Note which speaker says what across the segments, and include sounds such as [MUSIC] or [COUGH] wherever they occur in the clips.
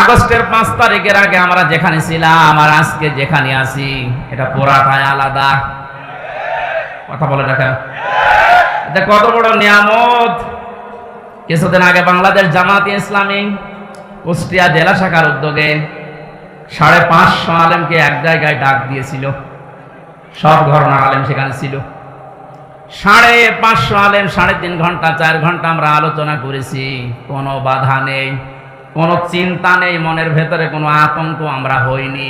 Speaker 1: আগস্টের পাঁচ তারিখের আগে আমরা যেখানে ছিলাম আর আজকে যেখানে আছি, এটা পুরাটাই আলাদা। কথা বলে দেখেন। এটা কত বড় নিয়ামত। কিছুদিন আগে বাংলাদেশ জামাতি ইসলামী কুষ্টিয়া জেলা শাখার উদ্যোগে সাড়ে পাঁচশো আলেমকে এক জায়গায় ডাক দিয়েছিল। সব ঘরনার আলেম সেখানে ছিল। সাড়ে পাঁচশো আলেম, সাড়ে তিন ঘণ্টা, চার ঘণ্টা আমরা আলোচনা করেছি। কোনো বাধা নেই। কোনো চিন্তা নেই, মনের ভেতরে কোনো আতঙ্ক আমরা হইনি।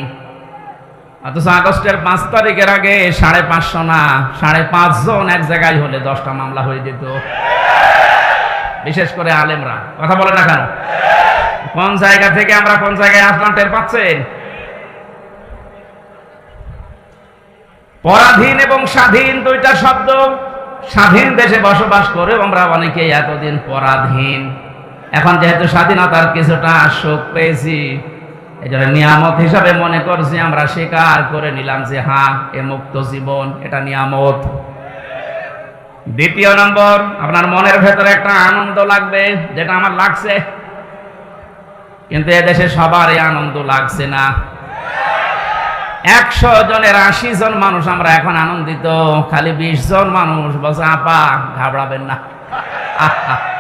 Speaker 1: অথচ আগস্টের পাঁচ তারিখের আগে সাড়ে পাঁচশো না, সাড়ে পাঁচজন এক জায়গায় হলে দশটা মামলা হয়ে যেত। বিশেষ করে আলেমরা। কথা বলে না কেন? কোন জায়গা থেকে আমরা কোন জায়গায় আসলাম টের পাচ্ছেন? পরাধীন এবং স্বাধীন দুইটা শব্দ। স্বাধীন দেশে বসবাস করে আমরা অনেকেই এতদিন পরাধীন। এখন যেহেতু স্বাধীনতার কিছুটা সুখ পেয়েছি এই জন্য নিয়ামত হিসাবে মনে করছি, আমরা স্বীকার করে নিলাম যে হ্যাঁ এ মুক্ত জীবন, এটা নিয়ামত। দ্বিতীয় নম্বর, আপনার মনের ভেতরে একটা আনন্দ লাগবে, যেটা আমার লাগছে। কিন্তু এদেশে সবার এই আনন্দ লাগছে না। একশো জনের আশি জন মানুষ আমরা এখন আনন্দিত, খালি বিশ জন মানুষ বলছে আপা, ঘাবড়াবেন না। এই [LAUGHS]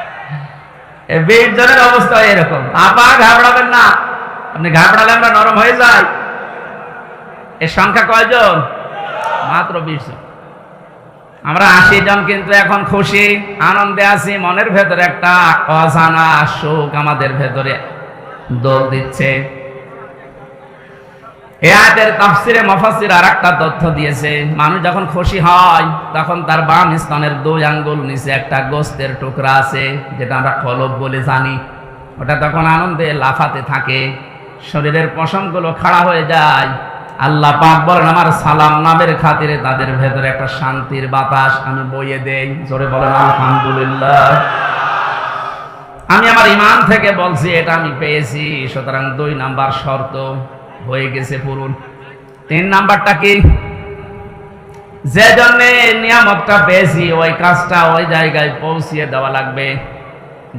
Speaker 1: বিশ জনের অবস্থা এরকম। আপা ঘাবড়াবেন না। আপনি ঘাবড়ালে আমরা নরম হয়ে যাই। এর সংখ্যা কয়জন? মাত্র বিশ জন। আমরা আশি জন কিন্তু এখন খুশি, আনন্দে আছি, মনের ভেতরে একটা অজানা সুখ আমাদের ভেতরে দোল দিচ্ছে। এ আয়াতের তাফসিরে মফাসির আর একটা তথ্য দিয়েছে, মানুষ যখন খুশি হয়, তখন তার বাম স্তনের দুই আঙ্গুল নিচে একটা গোস্তের টুকরা আছে, যেটা আমরা কলব বলে জানি। ওটা তখন আনন্দে লাফাতে থাকে, শরীরের পশমগুলো খাড়া হয়ে যায়। আল্লাহ পাক বলেন, আমার সালাম নামের খাতিরে তাদের ভেতরে একটা শান্তির বাতাস আমি বইয়ে দেই। জোরে বলেন, আলহামদুলিল্লাহ। আমি আমার ইমান থেকে বলছি, এটা আমি পেয়েছি, সুতরাং দুই নাম্বার শর্ত। হয়ে গেছে পূরণ তিন নাম্বারটা কি? যে জন্যে নিয়ামতটা পেয়েছি ওই কাজটা ওই জায়গায় পৌঁছিয়ে দেওয়া লাগবে।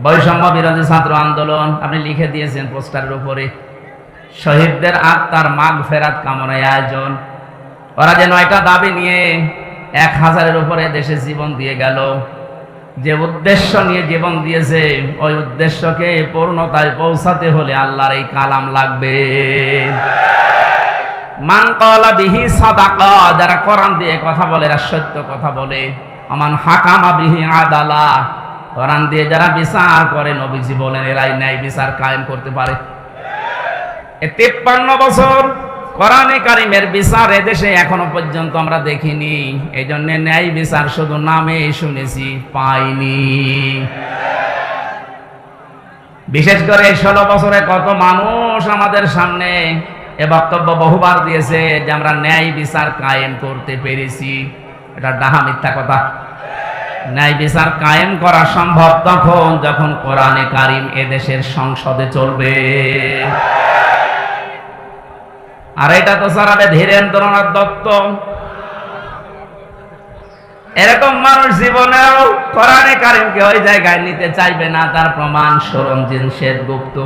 Speaker 1: বৈষম্য বিরোধী ছাত্র আন্দোলন, আপনি লিখে দিয়েছেন পোস্টারের উপরে। শহীদদের আত্মার মাগ ফেরাত কামনায় আয়োজন। ওরা যে নয়টা দাবি নিয়ে এক হাজারের উপরে দেশে জীবন দিয়ে গেল। যে উদ্দেশ্য নিয়ে জীবন দিয়েছে, ওই উদ্দেশ্যকে পূর্ণতায় পৌঁছাতে হলে আল্লাহর এই কালাম লাগবে। মান কলা বিহি সাদাকা, যারা কোরআন দিয়ে কথা বলে সত্য কথা বলে। আমান হাকামা বিহি আদালা, কোরআন দিয়ে যারা বিচার করে, নবীজি বলেন, এরাই ন্যায় বিচার কায়েম করতে পারে। তেপ্পান্ন বছর কোরআনে কারিমের বিচার এদেশে এখনও পর্যন্ত আমরা দেখিনি। এই জন্য ন্যায় বিচার শুধু নামে শুনেছি, পাইনি। বিশেষ করে এই ষোলো বছরে কত মানুষ আমাদের সামনে এ বক্তব্য বহুবার দিয়েছে যে আমরা ন্যায় বিচার কায়েম করতে পেরেছি। এটা ডাহা মিথ্যা কথা। ন্যায় বিচার কায়েম করা সম্ভব তখন যখন কোরআনে কারিম এদেশের সংসদে চলবে। আর এটা তো সারাবে ধীরেন্দ্রনাথ দত্ত। এরকম মানুষ জীবনেও কোরআনে কারিমকে ওই জায়গায় নিতে চাইবে না, তার প্রমাণ সরঞ্জিন শেখ গুপ্ত।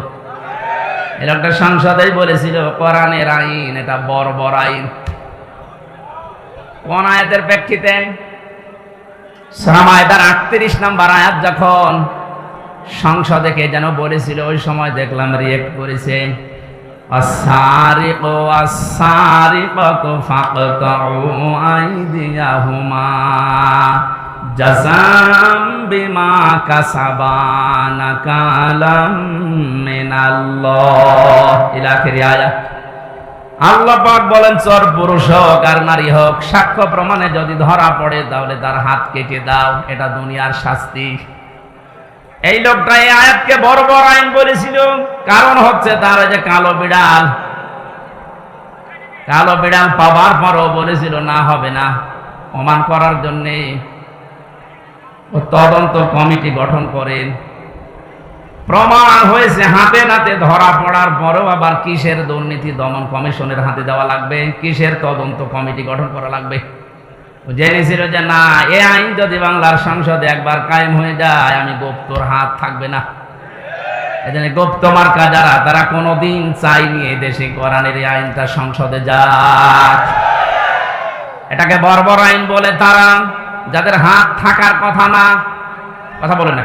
Speaker 1: এর একটা সংসদেই বলেছিল, কোরআনের আইন, এটা বড় বড় আইন। কোন আয়াতের প্রেক্ষিতে? সামায়দার আটত্রিশ নাম্বার আয়াত যখন সংসদে কে যেন বলেছিল, ওই সময় দেখলাম রিয়েক্ট করেছে। السارق والسارقة فاقطعوا أيديهما جزاء بما كسبا نكالا من الله إلى آخر آية আল্লাহ পাক বলেন চর পুরুষ হোক আর নারী হোক সাক্ষ্য প্রমাণে যদি ধরা পড়ে তাহলে তার হাত কেটে দাও এটা দুনিয়ার শাস্তি এই লোকটা এই আয়াতকে বড় বড় আইন বলেছিল। কারণ হচ্ছে তার যে কালো বিড়াল। কালো বিড়াল পাবার পরও বলেছিল, না হবে না। প্রমাণ করার জন্যে তদন্ত কমিটি গঠন করেন প্রমাণ হয়েছে হাতে নাতে ধরা পড়ার পরেও আবার কিসের দুর্নীতি দমন কমিশনের হাতে দেওয়া লাগবে? কিসের তদন্ত কমিটি গঠন করা লাগবে? জেনেছিল যে না এ আইন যদি বাংলার সংসদে একবার কায়েম হয়ে যায়, আমি গুপ্তর হাত থাকবে না। এই জন্য গুপ্ত মার্কা যারা, তারা কোনোদিন চাইনি এই দেশে কোরআনের এই আইনটা সংসদে যাক। এটাকে বর্বর আইন বলে তারা, যাদের হাত থাকার কথা না, কথা বলে না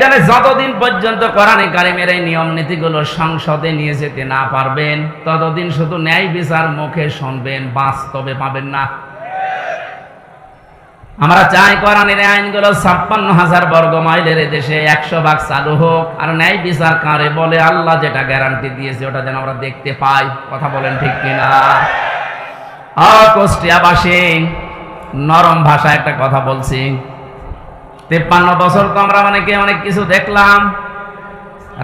Speaker 1: জন্য যতদিন পর্যন্ত কোরআনে কারিমের এই নিয়ম নীতিগুলো সংসদে নিয়ে যেতে না পারবেন, ততদিন শুধু ন্যায় বিচার মুখে শুনবেন, বাস্তবে পাবেন না। আমরা চাই কোরআনের আইনগুলো ছাপ্পান্ন হাজার বর্গ মাইলের দেশে একশো ভাগ চালু হোক, আর ন্যায় বিচার কারে বলে আল্লাহ যেটা গ্যারান্টি দিয়েছে, ওটা যেন আমরা দেখতে পাই। কথা বলেন ঠিক কিনা? অকুষ্টিয়াবাসী নরম ভাষায় একটা কথা বলছি। তেপ্পান্ন বছর তো আমরা অনেকে অনেক কিছু দেখলাম।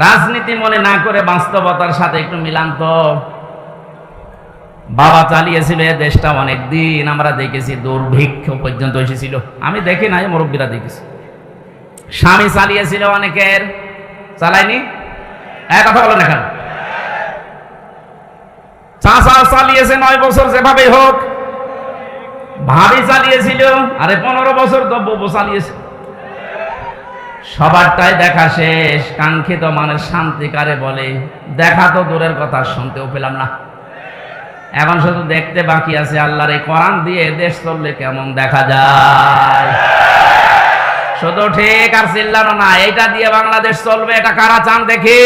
Speaker 1: রাজনীতি মনে না করে বাস্তবতার সাথে একটু মিলান তো। বাবা চালিয়েছিল দেশটা অনেক দিন আমরা দেখেছি দুর্ভিক্ষ পর্যন্ত এসেছিল। আমি দেখি নাই, মুরব্বীরা দেখেছি। স্বামী চালিয়েছিল অনেকের। চালায়নি? এক কথা বলো না চাষা চালিয়েছে নয় বছর যেভাবে হোক। ভাবি চালিয়েছিল, আরে পনেরো বছর বউ চালিয়েছে। সবারটাই দেখা শেষ। কাঙ্ক্ষিত মানুষ শান্তি কারে বলে? দেখা তো দূরের কথা, শুনতেও পেলাম না। এখন শুধু দেখতে বাকি আছে আল্লাহর এই কোরআন দিয়ে দেশ চললে কেমন দেখা যায়? শুধু ঠিক আর চিল্লানো না এটা দিয়ে বাংলাদেশ চলবে, এটা কারা চান দেখি?